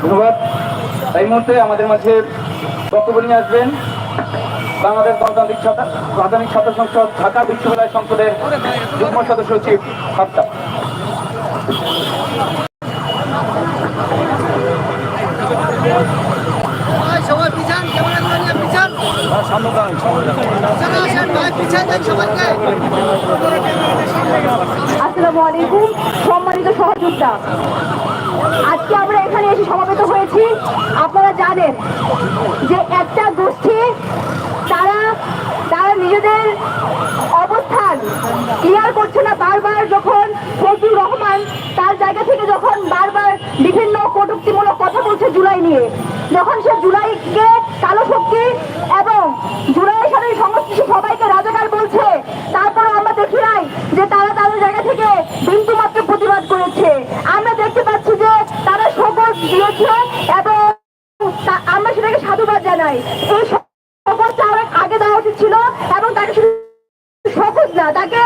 ধন্যবাদ। এই মুহূর্তে আমাদের মাঝে বক্তব্য নিয়ে আসবেন বাংলাদেশ গণতান্ত্রিক ছাত্র গণতান্ত্রিক ছাত্র সংসদ ঢাকা বিশ্ববিদ্যালয় সংসদের যুগ্ম সদস্য সচিব হত্যা আসসালামু আলাইকুম সম্মানিত সহযোদ্ধা। আজকে আমরা এখানে এসে সমবেত হয়েছি। আপনারা জানেন যে একটা গোষ্ঠী, তারা তারা নিজেদের অবস্থান ক্লিয়ার করছে না। বারবার যখন ফজলুর রহমান তার জায়গা থেকে যখন বারবার বিভিন্ন কটুক্তিমূলক কথা বলছে জুলাই নিয়ে, যখন সে জুলাইকে কালো শক্তি এবং জুলাইয়ের সাথে সমস্ত সবাইকে রাজাকার বলছে তারপরে আমরা দেখি নাই যে তারা তাদের জায়গা থেকে বিন্দু মাত্র প্রতিবাদ করেছে। আমরা দেখতে পাচ্ছি যে তারা শপথ দিয়েছে এবং আমরা সেটাকে সাধুবাদ জানাই। এই শপথটা অনেক আগে দেওয়া উচিত ছিল, এবং তাকে শুধু শপথ না, তাকে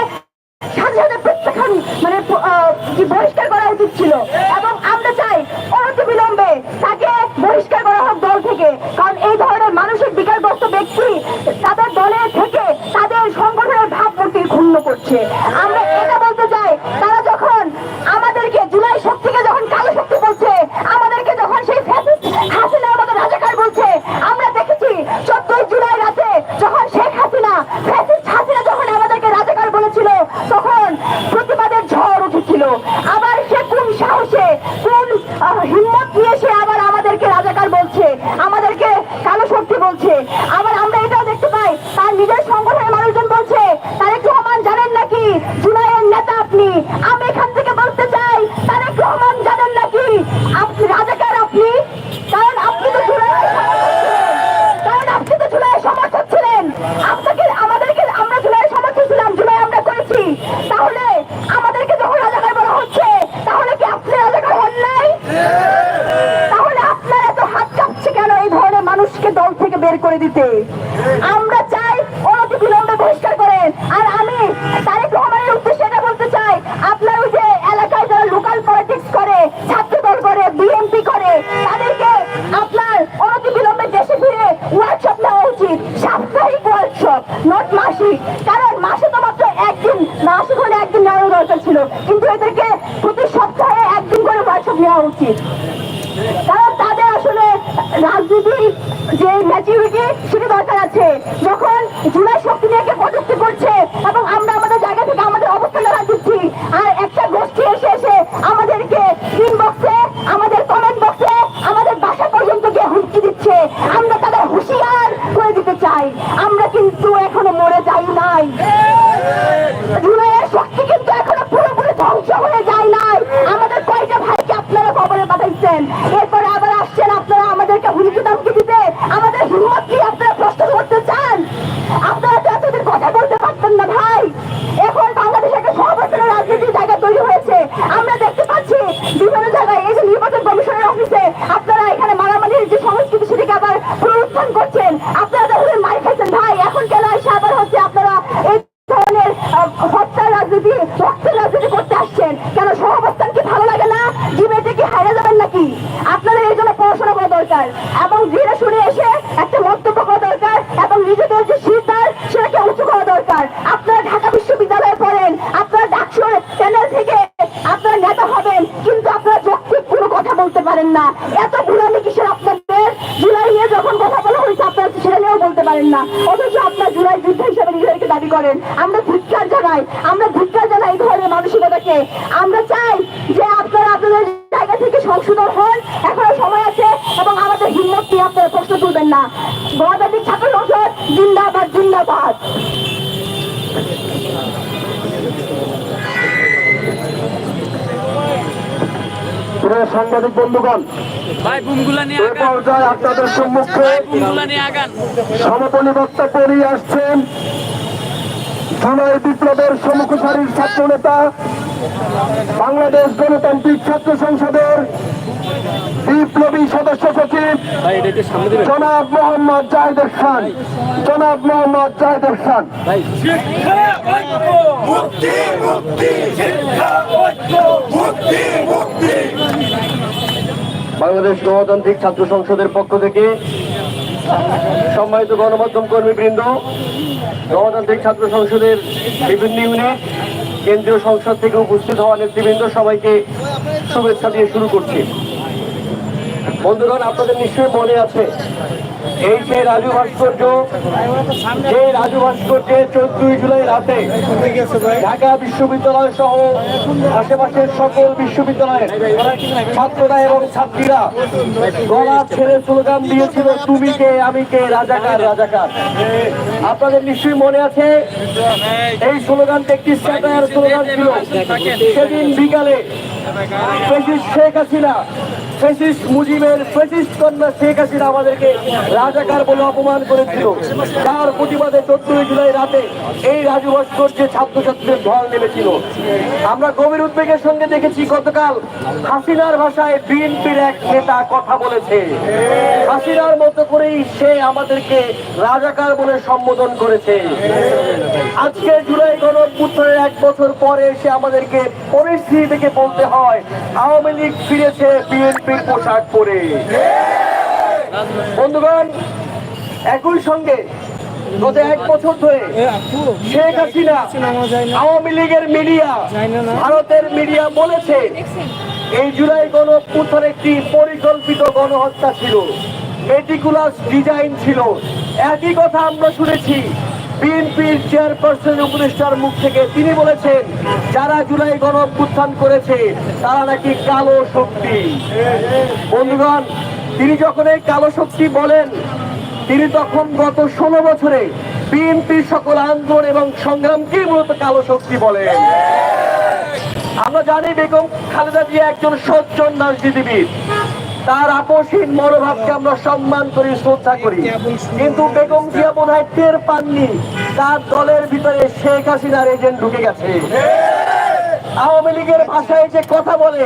সাথে সাথে প্রত্যাখ্যান মানে বহিষ্কার করা উচিত ছিল। এবং আমরা চাই অনতি বিলম্বে তাকে বহিষ্কার করা হোক দল থেকে, কারণ এই ধরনের মানসিক বিকারগ্রস্ত ব্যক্তি তাদের দলে থেকে তাদের সংগঠনের ভাবমূর্তি ক্ষুণ্ণ করছে। আমরা এটা বলতে চাই তারা যখন আমাদেরকে জুলাই শক্তিকে যখন কালো শক্তি বলছে আমাদেরকে যখন সেই ফ্যাসিস্ট হাসিনার মতো রাজাকার বলছে আমরা দেখেছি চোদ্দই জুলাই রাতে যখন শেখ হাসিনা ফ্যাসিস্ট হাসিনা যখন আমাদেরকে রাজাকার বলেছিল তখন প্রতিবাদের ঝড় উঠেছিল আবার সে কোন সাহসে কোন আহ, হিম্মত নিয়ে সে আবার আমাদেরকে রাজাকার বলছে আমাদেরকে কালো শক্তি বলছে আবার আমরা এটাও দেখতে পাই তার নিজের সংগঠনের মানুষজন বলছে তারেক রহমান জানেন নাকি জুলাইয়ের নেতা আপনি। আমি এখান থেকে বলতে চাই, তারেক রহমান জানেন নাকি? আপনি রাজাকার আপনি? কারণ আপনি তো জুলাইয়ের কারণ আপনি তো জুলাইয়ের সমর্থক ছিলেন। আপনাকে আমাদেরকে আমরা জুলাইয়ের সমর্থক ছিলাম, জুলাই আমরা করেছি। তাহলে আমাদেরকে যখন রাজাকার বলা হচ্ছে, তাহলে কি আপনি রাজাকার হন নাই? তাহলে আপনার এত হাত কাঁপছে কেন এই ধরনের মানুষকে দল থেকে বের করে দিতে? আমরা চাই অনতি বিলম্বে বহিষ্কার করেন। আর আমি তারেক রহমানের উদ্দেশ্যে এটা বলতে চাই আপনার ওই যে এলাকায় যারা লোকাল পলিটিক্স করে ছাত্র দল করে বিএনপি করে তাদেরকে আপনার অনতি বিলম্বে দেশে ফিরে ওয়ার্কশপ নেওয়া উচিত সাপ্তাহিক ওয়ার্কশপ নট মাসিক কারণ মাসে তো মাত্র একদিন মাসিক হলে একদিন নেওয়ার দরকার ছিল কিন্তু এদেরকে প্রতি সপ্তাহে একদিন করে ওয়ার্কশপ নেওয়া উচিত কারণ তাদের আসলে রাজনীতির যে ম্যাচুরিটি সেটা দরকার আছে যখন জুলাই শক্তি নিয়ে কে কটূক্তি করছে এবং আমরা আমাদের জায়গা থেকে আমাদের অবস্থান রাখা দিচ্ছি আর একটা গোষ্ঠী এসে এসে আমাদেরকে ইনবক্সে আমাদের কমেন্ট বক্সে আমাদের বাসা পর্যন্ত গিয়ে হুমকি দিচ্ছে আমরা তাদের হুঁশিয়ার করে দিতে চাই আমরা কিন্তু এখনও মরে যাই নাই জুলাইয়ের শক্তি কিন্তু এখনও পুরোপুরি ধ্বংস হয়ে যায় নাই আমাদের কয়টা ভাইকে আপনারা খবরে পাঠাইছেন এরপরে আবার আসছেন আপনারা আমাদেরকে হুমকি দামকি দিতে আমাদের হিম্মত কি আপনারা প্রশ্ন করতে চান আপনারা তো এতদিন কথা বলতে পারতেন না ভাই এখন বাংলাদেশে একটা সর্বস্তরের রাজনীতির জায়গা তৈরি হয়েছে আমরা দেখতে পাচ্ছি বিভিন্ন জায়গায় এই যে নির্বাচন কমিশনের অফিসে আপনারা এখানে মারামারির যে সংস্কৃতি সেটাকে আবার পুনরুত্থান করছেন আপনারা তাহলে মার খাইছেন ভাই এখন কেন এসে আবার হচ্ছে আপনারা এই ধরনের আহ, হত্যার রাজনীতি রক্তের রাজনীতি করতে আসছেন কেন সহাবস্থান কি ভালো লাগে না জীবেতে কি হারিয়ে যাবেন নাকি আপনাদের এই জন্য পড়াশোনা করা দরকার এবং ধীরে শুনে এসে একটা মন্তব্য করা দরকার এবং নিজেদের যে সিদ্ধার সেটাকে উঁচু করা দরকার আপনারা ঢাকা বিশ্ববিদ্যালয়ে পড়েন আপনারা ডাকসুর চ্যানেল থেকে আপনারা নেতা হবেন কিন্তু আপনারা যৌক্তিক কোনো কথা বলতে পারেন না এত বুড়ামি কিসের আপনাদের জুলাই নিয়ে যখন কথা বলা হয়েছে আপনারা সেটা নিয়েও বলতে পারেন না অথচ আপনার জুলাই যুদ্ধ হিসেবে নিজেদেরকে দাবি করেন। আমরা ধিক্ষার জানাই, আমরা ধিক্ষার জানাই এই ধরনের মানসিকতাকে। আমরা চাই যে আপনারা আপনাদের জায়গা থেকে সংশোধন হন, এখনও সময় আছে এবং আমাদের হিম্মত আপনারা প্রশ্ন তুলবেন না। গণতান্ত্রিক ছাত্র সংসদ জিন্দাবাদ জিন্দাবাদ। প্রিয় সাংবাদিক বন্ধুগণ এ পর্যায়ে আপনাদের সম্মুখে বক্তব্য নিয়ে আসছেন। জুলাই বিপ্লবের সম্মুখ সারির ছাত্র নেতা বাংলাদেশ গণতান্ত্রিক ছাত্র সংসদের বিপ্লবী সদস্য সচিব জনাব মোহাম্মদ জাহেদের খান। জনাব মোহাম্মদ জাহেদের খান। ভাই। মুক্তি মুক্তি শিক্ষা ঐক্য মুক্তি মুক্তি। বাংলাদেশ গণতান্ত্রিক ছাত্র সংসদের পক্ষ থেকে সম্মানিত গণমাধ্যম কর্মীবৃন্দ গণতান্ত্রিক ছাত্র সংসদের বিভিন্ন ইউনিট কেন্দ্রীয় সংসদ থেকে উপস্থিত হওয়া নেতৃবৃন্দ সবাইকে শুভেচ্ছা দিয়ে শুরু করছি। বন্ধুগণ আপনাদের নিশ্চয়ই মনে আছে এই সেই রাজু ভাস্কর্য সেই রাজু ভাস্কর্যের চোদ্দই জুলাই রাতে ঢাকা বিশ্ববিদ্যালয় সহ আশেপাশের সকল বিশ্ববিদ্যালয়ের ছাত্ররা এবং ছাত্রীরা গলা ছেড়ে স্লোগান দিয়েছিল, তুমি কে, আমি কে, রাজাকার রাজাকার। আপনাদের নিশ্চয়ই মনে আছে, এই স্লোগানটি একটি স্যাটায়ার স্লোগান ছিল। সেদিন বিকালে শেখ হাসিনা ফেসিস্ট মুজিবের ফেসিস্ট কন্যা শেখ হাসিনা আমাদেরকে রাজাকার বলে অপমান করেছিল। তার প্রতিবাদে চোদ্দই জুলাই রাতে এই রাজু ভাস্কর্যে ছাত্রছাত্রীদের ঢল নেমেছিল। আমরা গভীর উদ্বেগের সঙ্গে দেখেছি, গতকাল হাসিনার ভাষায় বিএনপির এক নেতা কথা বলেছে। হাসিনার মতো করেই সে আমাদেরকে রাজাকার বলে সম্বোধন করেছে। আজকে জুলাই গণ অভ্যুত্থানের এক বছর পরে এসে আমাদেরকে পরিস্থিতি থেকে বলতে হয়, আওয়ামী লীগ ফিরেছে বিএনপির পোশাক পরে। বন্ধুগণ একই সঙ্গে গত এক বছর ধরে শেখ হাসিনা আওয়ামী লীগের মিডিয়া ভারতের মিডিয়া বলেছে এই জুলাই গণ একটি পরিকল্পিত গণহত্যা ছিল। মেটিকুলাস ডিজাইন ছিল। একই কথা আমরা শুনেছি। বিএনপির চেয়ারপারসন উপদেষ্টার মুখ থেকে তিনি বলেছেন যারা জুলাই গণ করেছে তারা নাকি কালো শক্তি। বন্ধুগণ তিনি যখন এই কালো শক্তি বলেন, তিনি তখন গত ষোলো বছরে বিএনপির সকল আন্দোলন এবং সংগ্রামকেই মূলত কালো শক্তি বলেন? আমরা জানি বেগম খালেদা জিয়া একজন সজ্জন রাজনীতিবিদ। তার আপসহীন মনোভাবকে আমরা সম্মান করি, শ্রদ্ধা করি। কিন্তু বেগম জিয়া বোধ হয় টের পাননি, তার দলের ভিতরে শেখ হাসিনার এজেন্ট ঢুকে গেছে। আওয়ামী লীগের ভাষায় যে কথা বলে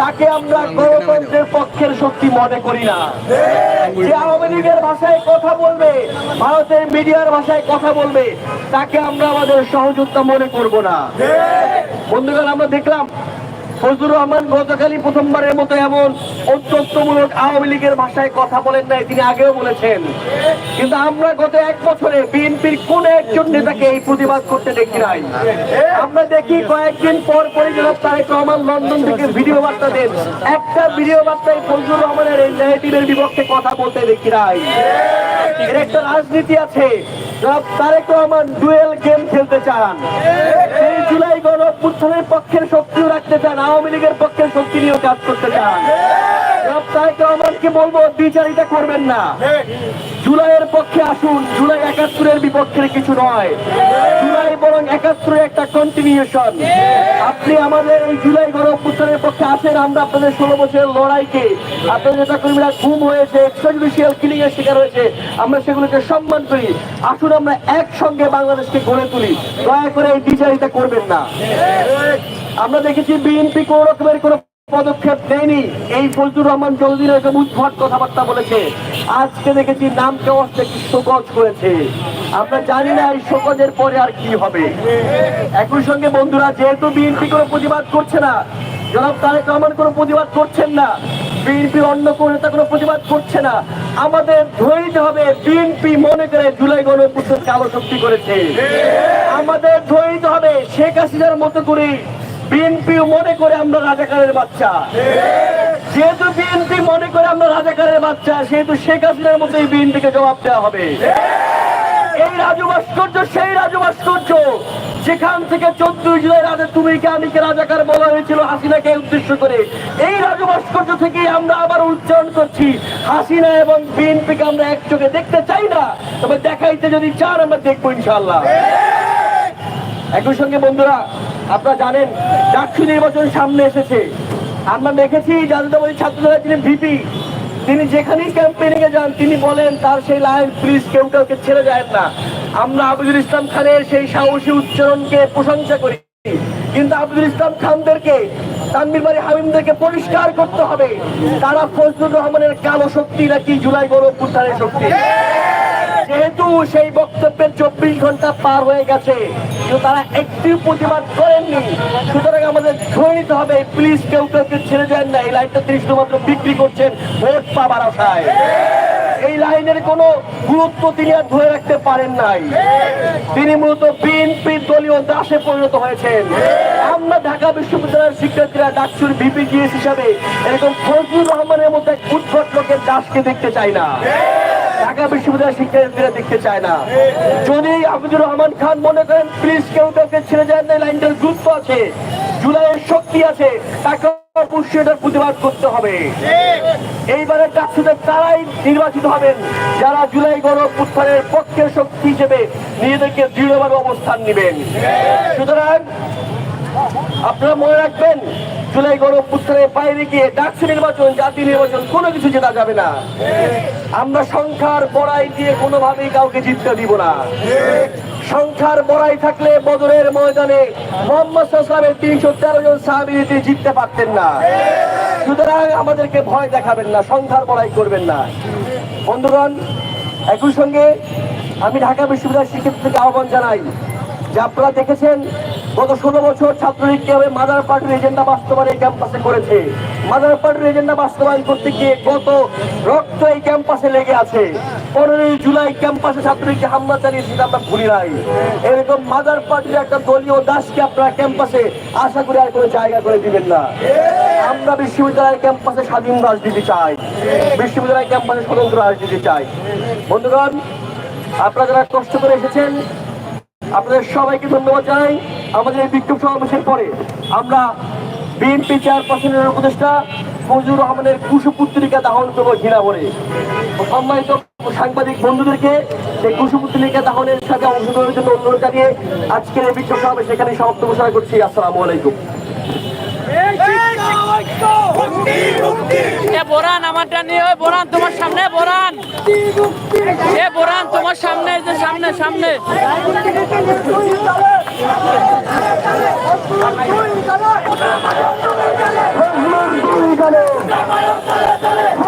তাকে আমরা গণতন্ত্রের পক্ষের শক্তি মনে করি না। যে আওয়ামী লীগের ভাষায় কথা বলবে, ভারতের মিডিয়ার ভাষায় কথা বলবে, তাকে আমরা আমাদের সহযোগিতা মনে করব না। বন্ধুগণ, আমরা দেখলাম ফজলুর রহমান গতকালই প্রথমবারের মতো এমন অত্যন্তমূলক আওয়ামী লীগের ভাষায় কথা বলেন নাই, তিনি আগেও বলেছেন। কিন্তু আমরা গত এক বছরে বিএনপির কোন একজন নেতাকে এই প্রতিবাদ করতে দেখি নাই। আমরা দেখি কয়েকদিন পর পরে জনাব তারেক রহমান লন্ডন থেকে ভিডিও বার্তা দেন। একটা ভিডিও বার্তায় ফজলুর রহমানের এই ন্যারেটিভের বিপক্ষে কথা বলতে দেখি নাই। এর একটা রাজনীতি আছে। তারেক রহমান ডুয়েল গেম খেলতে চান। জুলাই গণ অভ্যুত্থানের পক্ষের শক্তিও রাখতে চান, আওয়ামী লীগের পক্ষের শক্তি নিয়েও কাজ করতে চান। রহমানকে বলব করবেন না। জুলাইয়ের পক্ষে আসুন, জুলাই একাত্তরের বিপক্ষের কিছু নয়। জুলাই বরং একটা কন্টিনিউশন আপনি আমাদের এই জুলাই পক্ষে আসেন আমরা আপনাদের ষোলো বছরের লড়াইকে, আপনাদের হয়েছে এক্সট্রাজুডিশিয়াল কিলিং এর শিকার হয়েছে, আমরা সেগুলোকে সম্মান করি। আসুন, আমরা একসঙ্গে বাংলাদেশকে গড়ে তুলি। দয়া করে এই বিচারিতা করবেন না। আমরা দেখেছি বিএনপি কোন রকমের কোন পদক্ষেপ নেয়নি। এই ফজলুর রহমান চৌধুরী এরকম উদ্ভট কথাবার্তা বলেছে। আজকে দেখেছি নাম কেউ একটি শোকজ করেছে। আমরা জানি না এই শোকজের পরে আর কি হবে। একই সঙ্গে বন্ধুরা, যেহেতু বিএনপি কোনো প্রতিবাদ করছে না, জনাব তারেক রহমান কোনো প্রতিবাদ করছেন না, বিএনপির অন্য কোন নেতা কোনো প্রতিবাদ করছে না, আমাদের ধরে নিতে হবে, বিএনপি মনে করে জুলাই গণপুত্রের কালো শক্তি করেছে। আমাদের ধরে নিতে হবে, শেখ হাসিনার মতো করে বিএনপি মনে করে আমরা রাজাকারের বাচ্চা। যেহেতু বিএনপি মনে করে আমরা রাজাকারের বাচ্চা, সেহেতু শেখ হাসিনার মতোই বিএনপিকে জবাব দেওয়া হবে। এই রাজু ভাস্কর্য, সেই রাজু ভাস্কর্য, যেখান থেকে চোদ্দই জুলাই রাতে তুমি কে, আমি কে রাজাকার বলা হয়েছিল হাসিনাকে উদ্দেশ্য করে। এই রাজু ভাস্কর্য থেকে আমরা আবার উচ্চারণ করছি, হাসিনা এবং বিএনপিকে আমরা একযোগে দেখতে চাই না, তবে দেখাইতে যদি চান আমরা দেখব ইনশাল্লাহ একই সঙ্গে বন্ধুরা আপনারা জানেন চারশো নির্বাচন সামনে এসেছে। আমরা দেখেছি জাতীয়তাবাদী ছাত্রদলের যিনি ভিপি, তিনি যেখানেই ক্যাম্পেইনিং যান, তিনি বলেন তার সেই লাইন প্লিজ কেউ কাউকে ছেড়ে যায় না। আমরা আবিদুল ইসলাম খানের সেই সাহসী উচ্চারণকে প্রশংসা করি। কিন্তু আব্দুল ইসলাম খানদেরকে তানবির বাড়ি হামিমদেরকে পরিষ্কার করতে হবে। তারা ফজলুর রহমানের কালো শক্তি নাকি জুলাই গরম গৌরব শক্তি? যেহেতু সেই বক্তব্যের চব্বিশ ঘণ্টা পার হয়ে গেছে, কিন্তু তারা একটি প্রতিবাদ করেননি। সুতরাং আমাদের ধরে নিতে হবে প্লিজ কেউ কাউকে ছেড়ে দেন না। এই লাইনটা তিনি শুধুমাত্র বিক্রি করছেন ভোট পাবার আশায়। এই লাইনের কোনো গুরুত্ব তিনি আর ধরে রাখতে পারেন নাই। তিনি মূলত বিএনপি দলীয় দাসে পরিণত হয়েছেন। আমরা ঢাকা বিশ্ববিদ্যালয়ের শিক্ষার্থীরা ডাকসুর বিপিজিএস হিসাবে এরকম ফজলুর রহমানের মতো এক উদ্ভট লোকের দাসকে দেখতে চাই না। ঢাকা বিশ্ববিদ্যালয়ের শিক্ষার্থীরা দেখতে চায় না। যদি আবিদুর রহমান খান মনে করেন প্লিজ কেউ কাউকে ছেড়ে যান না লাইনটার গুরুত্ব আছে। জুলাইয়ের শক্তি আছে তাকে অবশ্যই এটার প্রতিবাদ করতে হবে। এইবারে তারাই নির্বাচিত হবেন, যারা জুলাই গণ উত্থানের পক্ষের শক্তি হিসেবে নিজেদেরকে দৃঢ়ভাবে অবস্থান নেবেন। সুতরাং আপনারা মনে রাখবেন জুলাই গণ উত্থানের বাইরে গিয়ে ডাকসু নির্বাচন, জাতীয় নির্বাচন, কোনো কিছু জেতা যাবে না। আমরা সংখ্যার বড়াই দিয়ে কোনোভাবেই কাউকে জিততে দিব না। সংখ্যার বড়াই থাকলে বদরের ময়দানে মোহাম্মদ সাল্লামের তিনশো তেরো জন সাহাবিতে জিততে পারতেন না, সুতরাং আমাদেরকে ভয় দেখাবেন না, সংখ্যার বড়াই করবেন না। বন্ধুগণ, একই সঙ্গে আমি ঢাকা বিশ্ববিদ্যালয় শিক্ষার্থী থেকে আহ্বান জানাই যে আপনারা দেখেছেন গত ষোলো বছর ছাত্রলীগ কীভাবে মাদার পার্টির এজেন্ডা বাস্তবায়ন এই ক্যাম্পাসে করেছে। মাদার পার্টির এজেন্ডা বাস্তবায়ন করতে গিয়ে গত রক্ত এই ক্যাম্পাসে লেগে আছে। পনেরোই জুলাই ক্যাম্পাসে ছাত্রলীগকে হামলা চালিয়েছে সেটা আমরা ভুলি নাই। এরকম মাদার পার্টির একটা দলীয় দাসকে আপনারা ক্যাম্পাসে আশা করে আর কোনো জায়গা করে দিবেন না। আমরা বিশ্ববিদ্যালয়ের ক্যাম্পাসে স্বাধীন রাজনীতি চাই। বিশ্ববিদ্যালয় ক্যাম্পাসে স্বতন্ত্র রাজনীতি চাই। বন্ধুগণ, আপনারা যারা কষ্ট করে এসেছেন, আপনাদের সবাইকে ধন্যবাদ জানাই। আমাদের এই বিক্ষোভ সমাবেশের পরে আমরা বিএনপি চেয়ারপারসনের উপদেষ্টা ফজলুর রহমানের কুশপুত্রিকা দাহন করব ঘৃণা করে। সম্মানিত সাংবাদিক বন্ধুদেরকে সেই কুশপুত্রিকা দাহনের সাথে অংশগ্রহণের জন্য অনুরোধ জানিয়ে আজকের এই বিক্ষোভ সমাবেশ এখানে সমাপ্ত ঘোষণা করছি। আসসালামু আলাইকুম। এ বোরান, আমারটা নিয়ে ওই বোরান, তোমার সামনে বোরান। এ বোরান, তোমার সামনে যে সামনে সামনে। ভাই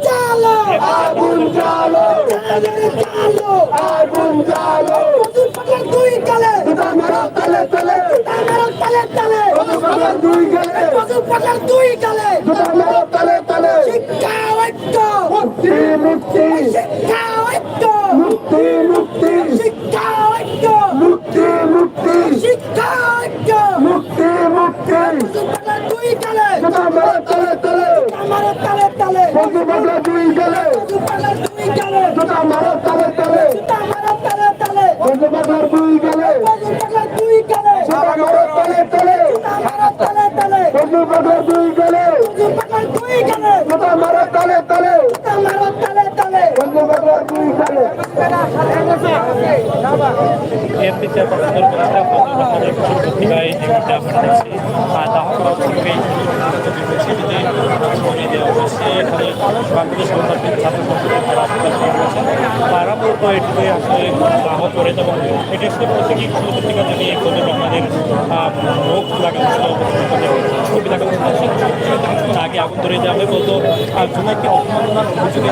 চালো আগুন চালো চালো আগুন চালো দুই কালে তালে তালে তালে তালে দুই কালে দুই কালে তালে তালে শিক্ষা ঐক্য মুক্তি মুক্তি শিক্ষা ঐক্য মুক্তি মুক্তি শিক্ষা ঐক্য মুক্তি মুক্তি শিক্ষা ঐক্য মুক্তি মুক্তি মজুর পাগল দুই কালে তালে তালে আমার তালে তালে। মজুর পাগল দুই গেলে দুই আমার তালে তালে। আমার তালে তালে তালে। মজুর পাগল দুই কালে বিএনপি চেয়ারপারসনের কথা ফজল রহমানের পত্রিকায় মুহূর্তে আমরা দেখছি আর তাহলে থেকেই সেটিতে ছড়িয়ে দেওয়া হয়েছে এখানে বাংলাদেশ গণতান্ত্রিক ছাত্র সংসদের তারা যদি আমাদের ভোগ লাগানো ছিল ছবি লাগানো ছিল সেক্ষেত্রে আগে আগুন ধরে দেওয়া হয় বলতো জুমাইকে অপমাননার অভিযোগ